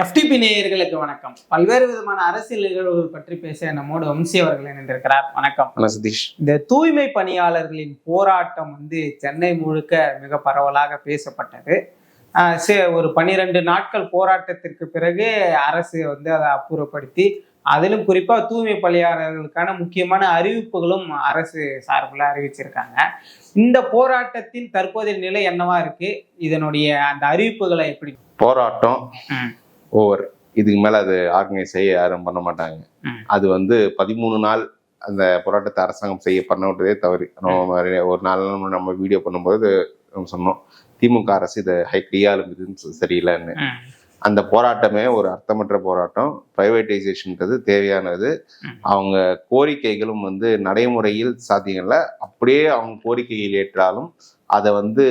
FTP நேயர்களுக்கு வணக்கம். பல்வேறு விதமான அரசியல் நிகழ்வுகள் பற்றி பேச நம்மோடு வம்சி அவர்கள் இணைந்திருக்கிறார். வணக்கம். சதீஷ். இந்த தூய்மை பணியாளர்களின் போராட்டம் வந்து சென்னை முழுக்க மிக பரவலாக பேசப்பட்டது. ஒரு பனிரெண்டு நாட்கள் போராட்டத்திற்கு பிறகு அரசு வந்து அதை அப்புறப்படுத்தி அதிலும் குறிப்பா தூய்மை பணியாளர்களுக்கான முக்கியமான அறிவிப்புகளும் அரசு சார்பில் அறிவிச்சிருக்காங்க. இந்த போராட்டத்தின் தற்போதைய நிலை என்னவா இருக்கு? இதனுடைய அந்த அறிவிப்புகளை எப்படி போராட்டம். ஓவர் இதுக்கு மேல அது ஆர்கனைஸ் செய்ய யாரும் பண்ண மாட்டாங்க. அது வந்து பதிமூணு நாள் அந்த போராட்டத்தை அரசாங்கம் செய்ய பண்ண விட்டதே தவறு நம்ம ஒரு நாலு நாள் நம்ம வீடியோ பண்ணும்போது நம்ம சொன்னோம். திமுக அரசு இதை ஹை கையாளும் சரியில்லைன்னு. அந்த போராட்டமே ஒரு அர்த்தமற்ற போராட்டம். பிரைவேட்டைசேஷன்ன்றது தேவையானது. அவங்க கோரிக்கைகளும் வந்து நடைமுறையில் சாத்தியங்கள்ல அப்படியே அவங்க கோரிக்கையில் ஏற்றாலும் அதை வந்து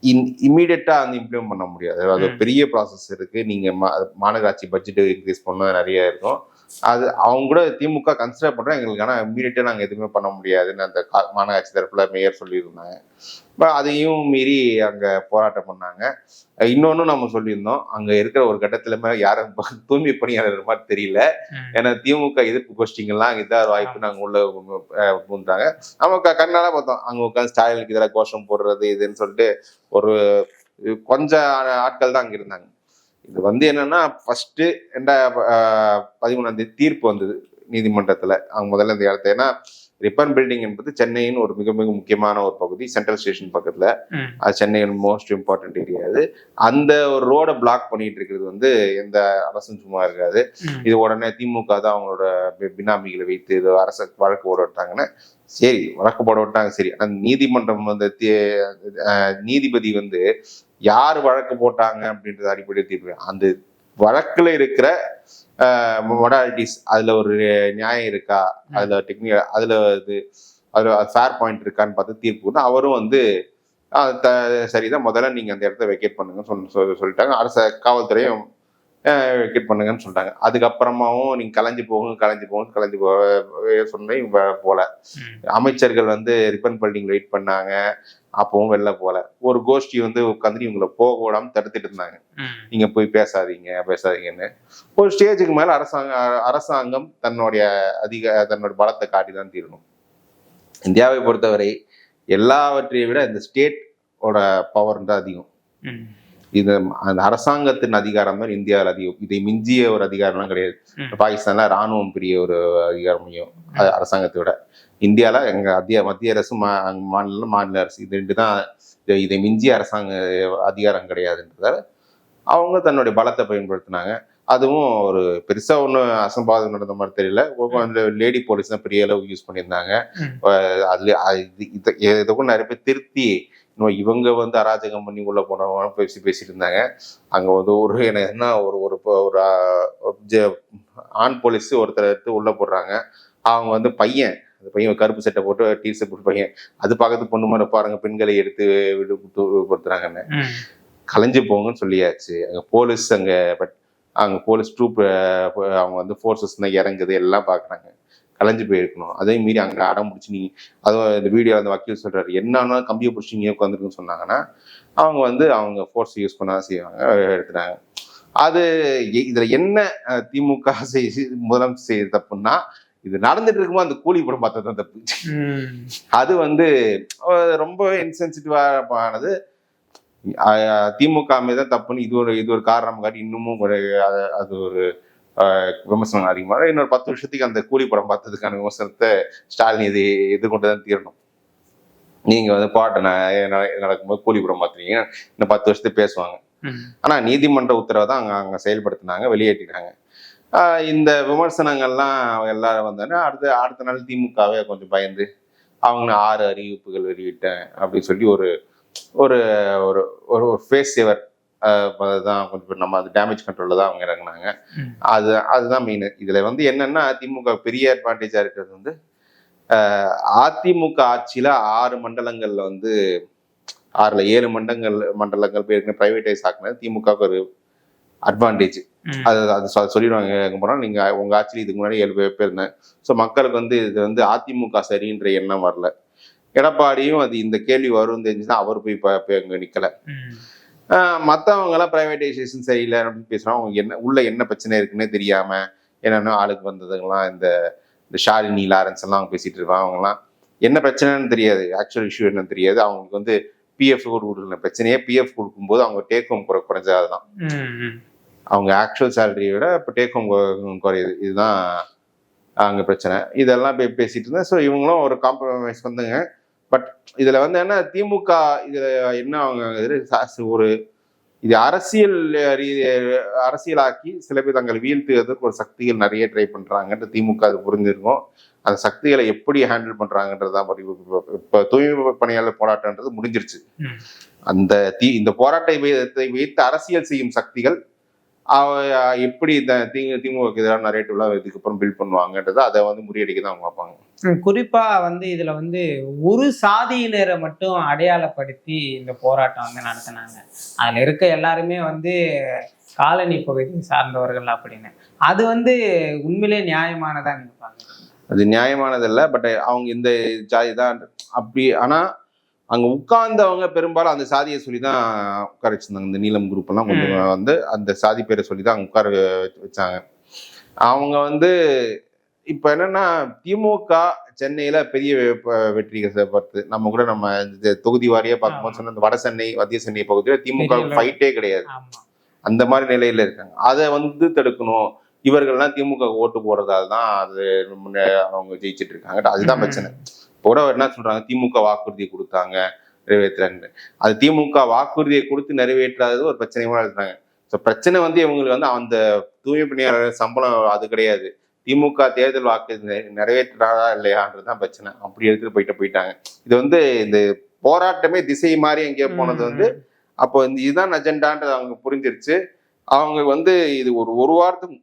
இன் இம்மீடியட்டா வந்து இம்ப்ளிமெண்ட் பண்ண முடியாது. அது. பெரிய ப்ராசஸ் இருக்கு. நீங்க மா- மாநகராட்சி பட்ஜெட் இன்க்ரீஸ் பண்ண நிறைய இருக்கும். அது அவங்க கூட திமுக கன்சிடர் பண்றோம். எங்களுக்கு ஆனால் இம்மீடியட்டா நாங்க எதுவுமே பண்ண முடியாதுன்னு அந்த மாநகராட்சி தரப்புல மேயர் சொல்லியிருந்தாங்க அதையும் மீறி அங்க போராட்டம் பண்ணாங்க. இன்னொன்னு நம்ம சொல்லியிருந்தோம். அங்க இருக்கிற ஒரு கட்டத்துல மேல யாரும் தூய்மை பணியாளர் மாதிரி தெரியல. ஏன்னா திமுக எதிர்ப்பு கோஷ்டிங்கெல்லாம் இதான் வாய்ப்பு நாங்க உள்ள அஹ், பூந்தாங்க நம்ம க- கண்ணால பார்த்தோம். அங்க உட்காந்து ஸ்டாலினுக்கு இதெல்லாம் கோஷம் போடுறது இதுன்னு சொல்லிட்டு ஒரு கொஞ்சம் ஆட்கள் தான் அங்க இருந்தாங்க. இது வந்து என்னன்னா ஃபர்ஸ்ட் ரெண்டா பதிமூணாம் தேதி தீர்ப்பு வந்தது நீதிமன்றத்துல. அவங்க முதல்ல இந்த இடத்த ஏன்னா ரிப்பன் பில்டிங் என்பது சென்னையின் ஒரு மிக மிக முக்கியமான ஒரு பகுதி சென்ட்ரல் ஸ்டேஷன் பக்கத்துல. அது சென்னையின் மோஸ்ட் இம்பார்ட்டன்ட் ஏரியா அது. அந்த ஒரு ரோட பிளாக் பண்ணிட்டு இருக்கிறது வந்து எந்த அரசும் சும்மா இருக்காது. இது உடனே திமுக தான் அவங்களோட பினாமிகளை வைத்து இது அரச வழக்கு போட விட்டாங்கன்னா சரி வழக்கு போட விட்டாங்க சரி. அந்த நீதிமன்றம் வந்து நீதிபதி வந்து யார் வழக்கு போட்டாங்க அப்படின்றது அடிப்படையில் தீர்ப்பு. அந்த வழக்குல இருக்கிற மொடாலிட்டிஸ் அதுல ஒரு நியாயம் இருக்கா? அதுல டெக்னிக் அதுல இது அதுல ஃபேர் பாயிண்ட் இருக்கான்னு பார்த்து தீர்ப்பு கொடுத்து அவரும் வந்து சரிதான் முதல்ல நீங்க அந்த இடத்த வெக்கேட் பண்ணுங்கன்னு சொல்லி- சொல்லிட்டாங்க. அரச காவல்துறையும் வெக்கேட் பண்ணுங்கன்னு சொல்லிட்டாங்க. அதுக்கப்புறமாவும் நீங்க கலைஞ்சு போகும் கலைஞ்சு போகும் கலைஞ்சு போ சொன்னேன் போல. அமைச்சர்கள் வந்து ரிப்பன் பில்டிங் வெயிட் பண்ணாங்க. அப்பவும் வெளில போல. ஒரு கோஷ்டி வந்து உட்காந்து இவங்களை போக விடாம தடுத்துட்டு இருந்தாங்க. நீங்க போய் பேசாதீங்க பேசாதீங்கன்னு. ஒரு ஸ்டேஜுக்கு மேல அரசாங்க அரசாங்கம் தன்னுடைய அதிக தன்னோட பலத்தை காட்டி தான் தீரணும். இந்தியாவை பொறுத்தவரை எல்லாவற்றையும் விட இந்த ஸ்டேட் ஓட பவர் தான் அதிகம். இது அந்த அரசாங்கத்தின் அதிகாரம் தான் இந்தியாவில் அதிகம். இதை மிஞ்சிய ஒரு அதிகாரம்லாம் கிடையாது. பாகிஸ்தான்ல ராணுவம் பெரிய ஒரு அதிகாரமையும் அது அரசாங்கத்தை விட. இந்தியால எங்க மத்திய மத்திய அரசு மா- மாநில மாநில அரசு இது ரெண்டு தான் இதை- மிஞ்சிய அரசாங்க அதிகாரம் கிடையாதுன்றதால அவங்க தன்னுடைய பலத்தை பயன்படுத்தினாங்க. அதுவும் ஒரு பெருசா ஒன்றும் அசம்பாதம் நடந்த மாதிரி தெரியல. அந்த லேடி போலீஸ் தான் பெரிய அளவுக்கு யூஸ் பண்ணியிருந்தாங்க. அதுல அது இது- இத- கூட நிறைய பேர் திருத்தி இன்னும் இவங்க வந்து அராஜகம் பண்ணி உள்ள போனவங்க பேசி பேசிட்டு இருந்தாங்க அங்க வந்து ஒரு என்ன ஒரு ஒரு ஒரு ஆண் போலீஸ் ஒருத்தர் எடுத்து உள்ள போடுறாங்க. அவங்க வந்து பையன் அந்த பையன் கருப்பு சட்டை போட்டு டீ ஷர்ட் போட்டு பையன் அது பக்கத்து பொண்ணு மாதிரி பாருங்க பெண்களை எடுத்து விடுபடுத்துறாங்கன்னு. கலைஞ்சு போங்கன்னு சொல்லியாச்சு. அங்க போலீஸ் அங்க பட் அங்க போலீஸ் ட்ரூப் அவங்க வந்து ஃபோர்ஸஸ் இறங்குது எல்லாம் பாக்குறாங்க கலைஞ்சு போயிருக்கணும். அதே மீறி அங்க அடம் பிடிச்சி நீ அதுவும் இந்த வீடியோ அந்த வக்கீல் சொல்றாரு என்னன்னா கம்பியை பிடிச்சி நீங்க உட்காந்துருக்குன்னு சொன்னாங்கன்னா அவங்க வந்து அவங்க ஃபோர்ஸ் யூஸ் பண்ண செய்வாங்க எடுத்துட்டாங்க. அது இதுல என்ன திமுக செய் முதலமைச்சர் செய்ய தப்புன்னா இது நடந்துட்டு இருக்கும்போது அந்த கூலி படம் பார்த்தது தான் தப்பு. அது வந்து ரொம்ப இன்சென்சிட்டிவானது திமுக மீது தான் தப்புன்னு இது ஒரு இது ஒரு காரணம் காட்டி இன்னமும் ஒரு அது ஒரு விமர்சனம் அதிகமாக இன்னொரு பத்து வருஷத்துக்கு அந்த கூலி படம் பார்த்ததுக்கான விமர்சனத்தை ஸ்டாலின் இது எதிர்கொண்டு தான் தீரணும். நீங்க வந்து ந- நடக்கும்போது கூலி படம் பார்த்துறீங்க இன்னும் பத்து வருஷத்துக்கு பேசுவாங்க. ஆனா நீதிமன்ற உத்தரவை தான் அங்க அங்க செயல்படுத்தினாங்க வெளியேற்றினாங்க இந்த விமர்சனங்கள்லாம் எல்லாரும் வந்தோடனே அடுத்த அடுத்த நாள் திமுகவே கொஞ்சம் பயந்து அவங்க ஆறு அறிவிப்புகள் வெளியிட்டேன் அப்படின்னு சொல்லி ஒரு ஒரு ஒரு ஒரு ஃபேஸ் சேவர் தான் கொஞ்சம் நம்ம அது டேமேஜ் கண்ட்ரோலில் தான் அவங்க இறங்குனாங்க. அது அதுதான் மெயின் இதுல வந்து என்னன்னா திமுக பெரிய அட்வான்டேஜா இருக்கிறது வந்து அதிமுக ஆட்சியில ஆறு மண்டலங்கள்ல வந்து ஆறுல ஏழு மண்டங்கள் மண்டலங்கள் பேருக்கு பிரைவேடைஸ் ஆக்குனது திமுகவுக்கு ஒரு அட்வான்டேஜ். அது அது சொல்லிடுவாங்க. எங்க போனா நீங்க உங்க ஆட்சியில் இதுக்கு முன்னாடி ஏழு பேர் இருந்தேன் ஸோ மக்களுக்கு வந்து இது வந்து அதிமுக சரின்ற எண்ணம் வரல. எடப்பாடியும் அது இந்த கேள்வி வரும் தெரிஞ்சுதான் அவர் போய் இப்ப அங்க நிக்கல. ம். மற்றவங்க எல்லாம் பிரைவேடைசேஷன் சரியில்லை அப்படின்னு பேசுறாங்க அவங்க என்ன உள்ள என்ன பிரச்சனை இருக்குன்னே தெரியாம என்னென்ன ஆளுக்கு வந்ததுங்களாம் இந்த இந்த ஷாலினி லாரன்ஸ் எல்லாம் அவங்க பேசிட்டு இருப்பாங்க. அவங்கலாம் என்ன பிரச்சனைன்னு தெரியாது. ஆக்சுவல் இஷ்யூ என்னன்னு தெரியாது. அவங்களுக்கு வந்து பிஎஃப் கொடுக்குற பிரச்சனையே பிஎஃப் கொடுக்கும்போது அவங்க டேக் ஹோம் குறை குறைஞ்சது அதுதான். அவங்க ஆக்சுவல் சேலரியை விட இப்போ டேக் ஹோம் குறையுது. இதுதான் அங்கே பிரச்சனை. இதெல்லாம் பே பேசிட்டு இருந்தேன். ஸோ இவங்களும் ஒரு காம்ப்ரமைஸ் வந்துங்க. பட் இதில் வந்து என்ன திமுக இதில் என்ன அவங்க இது? ஒரு இது அரசியல் ரீ- அரசியலாக்கி சில பேர் தங்களை வீழ்த்துவதற்கு ஒரு சக்திகள் நிறைய ட்ரை பண்றாங்கன்ட்டு திமுக அது புரிஞ்சிருக்கும். அந்த சக்திகளை எப்படி ஹேண்டில் பண்றாங்கன்றதுதான் பற்றி இப்போ தூய்மை பணியாளர் போராட்டம்ன்றது முடிஞ்சிருச்சு. அந்த தீ இந்த போராட்டத்தை வைத்து அரசியல் செய்யும் சக்திகள் எப்படி இந்த தி திமுக எதிரான நரேட்டிவ்லாம் இதுக்கப்புறம் பில்ட் பண்ணுவாங்கன்றதை அதை வந்து முறியடிக்க தான் பார்ப்பாங்க. ம், குறிப்பா வந்து இதுல வந்து ஒரு சாதியினரை மட்டும் அடையாளப்படுத்தி இந்த போராட்டம் வந்து நடத்தினாங்க. அதுல இருக்க எல்லாருமே வந்து காலனி பகுதியை சார்ந்தவர்கள் அப்படின்னு. அது வந்து உண்மையிலே நியாயமானதா நீங்க பாக்குறீங்க அது நியாயமானதல்ல பட் அவங்க இந்த ஜாதி தான் அப்படி ஆனா அங்க உட்கார்ந்தவங்க பெரும்பாலும் அந்த சாதியை சொல்லி தான் உட்கார வச்சிருந்தாங்க. இந்த நீலம் குரூப் எல்லாம் கொஞ்சம் வந்து அந்த சாதி பேரை சொல்லி தான் உட்கார வச்சு- வச்சாங்க. அவங்க வந்து இப்ப என்னன்னா திமுக சென்னையில பெரிய வெ- வெற்றி பார்த்து நம்ம கூட நம்ம இந்த தொகுதி வாரியா பார்க்கும்போது சொன்ன வட சென்னை மத்திய சென்னை பகுதியில திமுக ஃபைட்டே கிடையாது. அந்த மாதிரி நிலையில இருக்காங்க. அதை வந்து தடுக்கணும். இவர்கள்லாம் திமுக ஓட்டு போடுறதால தான் அது முன்ன அவங்க ஜெயிச்சிட்டு இருக்காங்க. அதுதான். பிரச்சனை. கூட என்ன சொல்றாங்க? திமுக வாக்குறுதி கொடுத்தாங்க நிறைவேற்றலன்னு அது திமுக வாக்குறுதியை கொடுத்து நிறைவேற்றாதது ஒரு பிரச்சனையுமா இருக்கிறாங்க ஸோ பிரச்சனை வந்து இவங்களுக்கு வந்து அந்த தூய்மை பணியாளர் சம்பளம் அது கிடையாது. திமுக தேர்தல் வாக்கு நிறைவேற்றாதா இல்லையான்றதுதான் பிரச்சனை. அப்படி எடுத்துட்டு போயிட்டு போயிட்டாங்க. இது வந்து இந்த போராட்டமே திசை மாறி எங்கேயோ போனது வந்து அப்போ இந்த இதுதான் அஜெண்டான்றது அவங்க புரிஞ்சிருச்சு. அவங்க வந்து இது ஒரு ஒரு வாரத்துக்கு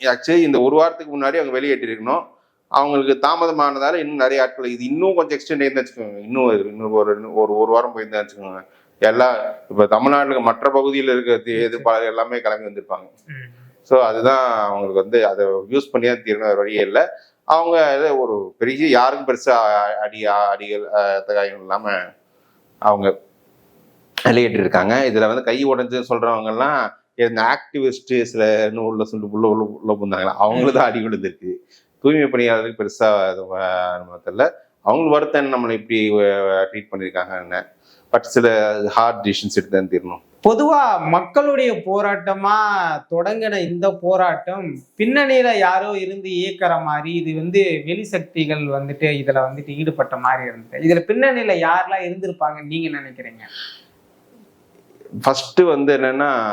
ஆக்சுவலி இந்த ஒரு வாரத்துக்கு முன்னாடி அவங்க வெளியேற்றிருக்கணும். அவங்களுக்கு தாமதமானதால இன்னும் நிறைய ஆட்கள் இது இன்னும் கொஞ்சம் எக்ஸ்டெண்ட் இருந்தா வச்சுக்கோங்க. இன்னும் இன்னும் ஒரு ஒரு ஒரு வாரம் போயிருந்தா வச்சுக்கோங்க. எல்லாம் இப்போ தமிழ்நாட்டுல மற்ற பகுதியில் இருக்க தி- எதிர்ப்பாளர் எல்லாமே கிளம்பி வந்திருப்பாங்க. ஸோ அதுதான் அவங்களுக்கு வந்து அதை யூஸ் பண்ணி தான் தீரணும் வழியே இல்லை. அவங்க ஒரு பெரிய யாருக்கும் பெருசா அடி அடிகள் அஹ், தகாயங்கள் இல்லாம அவங்க வெளியிட்டு இருக்காங்க இதுல வந்து கை உடைஞ்சு சொல்றவங்க எல்லாம் இந்த ஆக்டிவிஸ்ட் சில இன்னும் உள்ள சொல்லி உள்ள உள்ள உள்ள புந்தாங்களா அவங்களுக்கு தான் அடி விழுந்திருக்கு. தூய்மை பணியாளருக்கு பெருசா அது வ- நம்ம தெரியல. அவங்களுக்கு வருத்தம் நம்மளை இப்படி ட்ரீட் பண்ணியிருக்காங்க பட் சில ஹார்ட் டிசிஷன்ஸ் எடுத்து தீரணும். பொதுவா மக்களுடைய போராட்டமா தொடங்கின இந்த போராட்டம் பின்னணியில யாரோ இருந்து இயக்குற மாதிரி இது வந்து வெளி சக்திகள் வந்துட்டு இதுல வந்துட்டு ஈடுபட்ட மாதிரி இருந்தது. இதுல பின்னணியில யாரெல்லாம் இருந்திருப்பாங்க நீங்க நினைக்கிறீங்க? ஃபர்ஸ்ட் வந்து என்னன்னா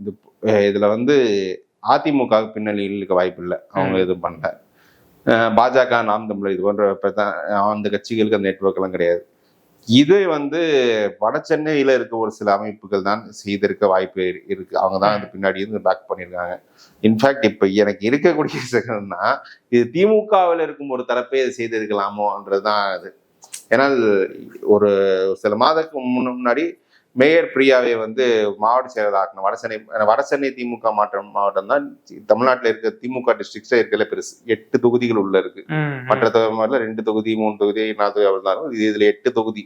இது இதுல வந்து அதிமுக பின்னணியில் இருக்க வாய்ப்பு இல்லை. அவங்க எதுவும் பண்ணல. பாஜக நாம் தமிழர் இது போன்ற அந்த கட்சிகளுக்கு அந்த நெட்வொர்க் எல்லாம் கிடையாது. இது வந்து வட சென்னையில இருக்க ஒரு சில அமைப்புகள் தான் செய்திருக்க வாய்ப்பு இருக்கு. அவங்க தான் அந்த பின்னாடி இருந்து பேக் பண்ணியிருக்காங்க. இன்ஃபேக்ட் இப்ப எனக்கு இருக்கக்கூடிய செகண்ட்னா இது திமுகவில் இருக்கும் ஒரு தரப்பே இது செய்திருக்கலாமோன்றதுதான் அது. ஏன்னா ஒரு சில மாதத்துக்கு முன்னாடி மேயர் பிரியாவை வந்து மாவட்ட செயலர் ஆக்கணும். வடசென்னை வடசென்னை திமுக மாற்றம் மாவட்டம் தான். தமிழ்நாட்டில் இருக்க திமுக டிஸ்ட்ரிக்ட்ஸே இருக்கல பெருசு எட்டு தொகுதிகள் உள்ள இருக்கு. மற்ற தொகுதியில் ரெண்டு தொகுதி மூணு தொகுதி நாலு தொகுதி இருந்தாலும் இது இதுல எட்டு தொகுதி.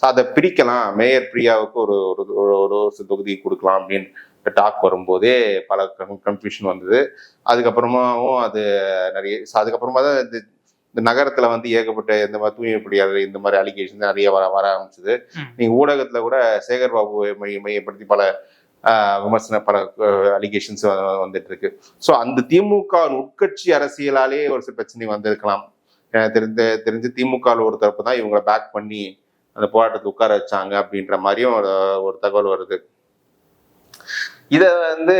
ஸோ அதை பிரிக்கலாம். மேயர் பிரியாவுக்கு ஒரு ஒரு ஒரு தொகுதி கொடுக்கலாம் அப்படின்னு டாக் வரும்போதே பல கன்ஃபியூஷன் வந்தது. அதுக்கப்புறமாவும் அது நிறைய அதுக்கப்புறமா தான் இந்த இந்த நகரத்துல வந்து ஏகப்பட்ட இந்த மாதிரி தூய்மை பணியாளர் இந்த மாதிரி அலிகேஷன் நிறைய வர வர ஆரம்பிச்சது. நீங்க ஊடகத்துல கூட சேகர் பாபுவை மைய மையப்படுத்தி பல ஆஹ், விமர்சன பல அலிகேஷன்ஸ் வந்துட்டு இருக்கு ஸோ அந்த திமுக உட்கட்சி அரசியலாலே ஒரு சில பிரச்சனை வந்திருக்கலாம். தெரிஞ்ச தெரிஞ்சு திமுக ஒரு தரப்பு தான் இவங்களை பேக் பண்ணி அந்த போராட்டத்தை உட்கார வச்சாங்க அப்படின்ற மாதிரியும் ஒரு தகவல் வருது. இதை வந்து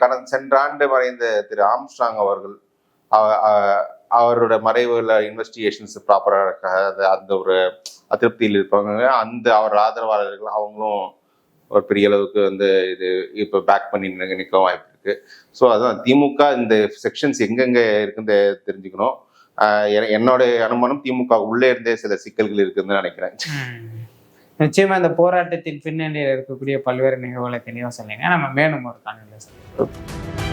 கடந்த சென்ற ஆண்டு மறைந்த திரு ஆம்ஸ்ட்ராங் அவர்கள் அவரோட மறைவுல இன்வெஸ்டிகேஷன்ஸ் ப்ராப்பராக அந்த ஒரு அதிருப்தியில் இருப்பாங்க. அந்த அவர் ஆதரவாளர்கள் அவங்களும் ஒரு பெரிய அளவுக்கு வந்து இது இப்போ பேக் பண்ணி நிற்க வாய்ப்பு இருக்கு. ஸோ அதான் திமுக இந்த செக்ஷன்ஸ் எங்கெங்கே இருக்குன்னு தெரிஞ்சுக்கணும். எ- என்னோட அனுமானம் திமுக உள்ளே இருந்தே சில சிக்கல்கள் இருக்குதுன்னு நினைக்கிறேன். நிச்சயமா இந்த போராட்டத்தின் பின்னணியில் இருக்கக்கூடிய பல்வேறு நிகழ்வுகளை தெளிவாக சொன்னீங்க நம்ம மேலும் ஒரு காணொலியில்